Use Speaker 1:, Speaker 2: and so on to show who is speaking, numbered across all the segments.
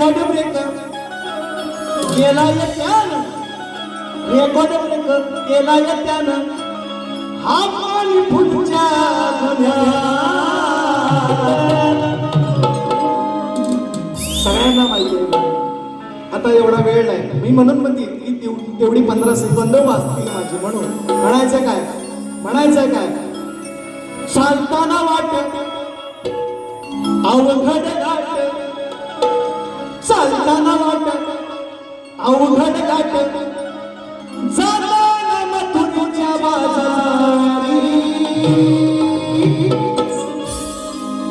Speaker 1: Record break या त्यानं record break या त्यानं हा पाणी फुटच्या सगळ्यांना माहिती आहे. आता एवढा वेळ नाही. मी म्हणून म्हणते की तेवढी पंधरा सेकंद वाचतील माझी म्हणून. म्हणायचं काय? म्हणायचं काय? सांगताना वाट अवघड घाट वाट अवघड घाट जाताना मथुरेच्या बाजारी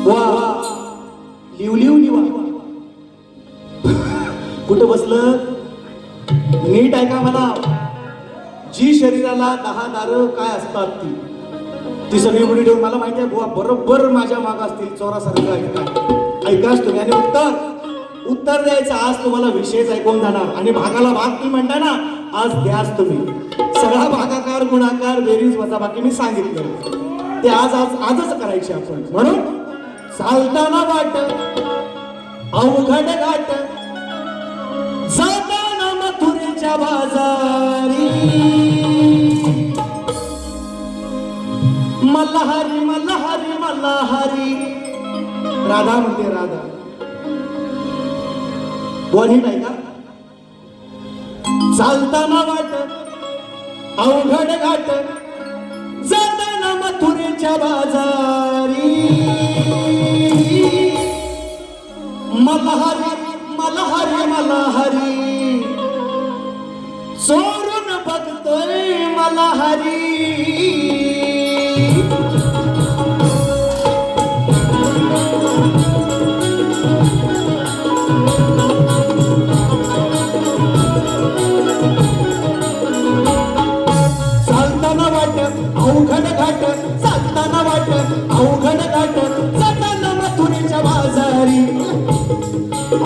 Speaker 1: वा. लिव लिव लिवा. कुठं बसलं? नीट आहे का मला. जी शरीराला दहा दार काय असतात ती? ती सगळी मुली ठेवून मला माहिती आहे बुवा बरोबर माझ्या माग असतील चोरासारखं ऐका ऐकाच तुम्ही. आणि उत्तर उत्तर द्यायचं आज तुम्हाला विषयच ऐकून जाणार. आणि भागाला भाग तुम्ही म्हणता ना आज द्याच तुम्ही. सगळा भागाकार गुणाकार बेरीज वजाबाकी मी सांगितलं. ते आज आज आजच करायचे आपण. म्हणून चालताना वाट अवघड घाट जाताना मथुरेच्या बाजारी. मल्हारी मल्हारी मल्हारी. राधा म्हणते राधा. दोन्ही नाही का चालताना वाट अवघड घाट जाताना मथुरेच्या बाजारी. मल्हारी मल्हारी मल्हारी. चोरून बघतोय मल्हारी.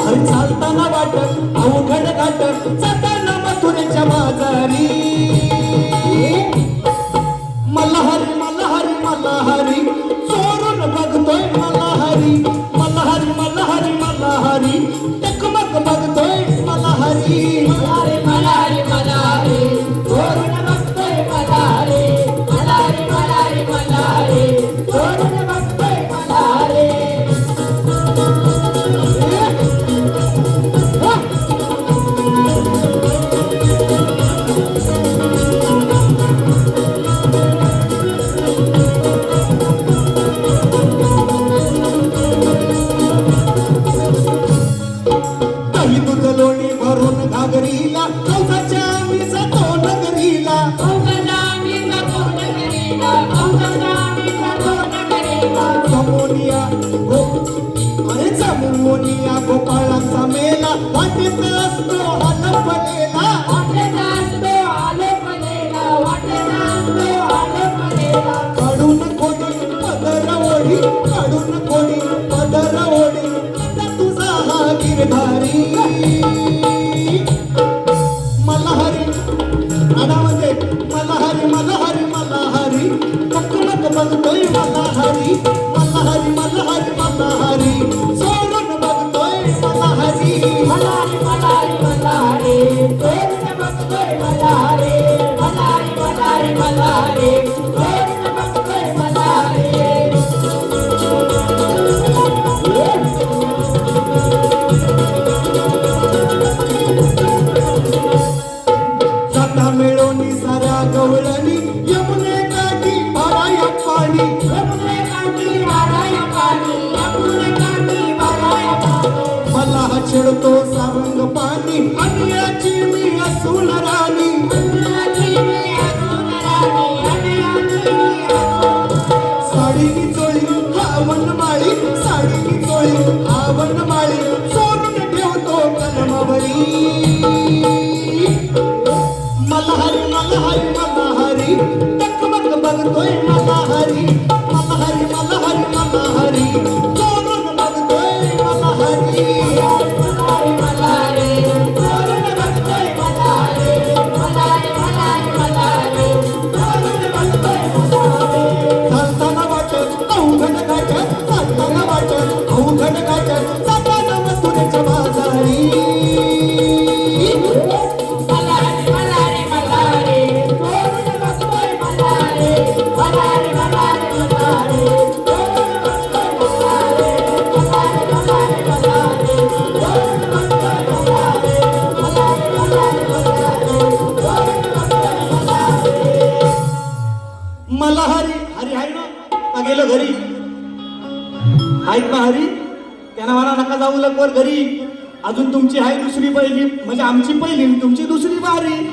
Speaker 1: चालताना वाटत अवघड
Speaker 2: घाटत
Speaker 1: जमोनिया गोपाळाचा मेला. वाटेत असतो हलपलेला
Speaker 2: वाटेचा असतो आले पलेला वाटेचा असतो आले पलेला
Speaker 1: काढून कोणी पदर ओढी काढून कोणी पदर ओढी तुझा हा गिरधारी. मल्हारी राणामध्ये मल्हारी मल्हारी मल्हारी टकमक बघतोय मल्हारी मल्हारी मल्हारी मल्हारी सोडून చెడుతో సరంగ పాని అన్య Música घरी. ऐक ना हरी? त्यांना म्हणा नका जाऊ लगवर घरी. अजून तुमची आहे दुसरी पहिली म्हणजे आमची पहिली तुमची दुसरी बारी.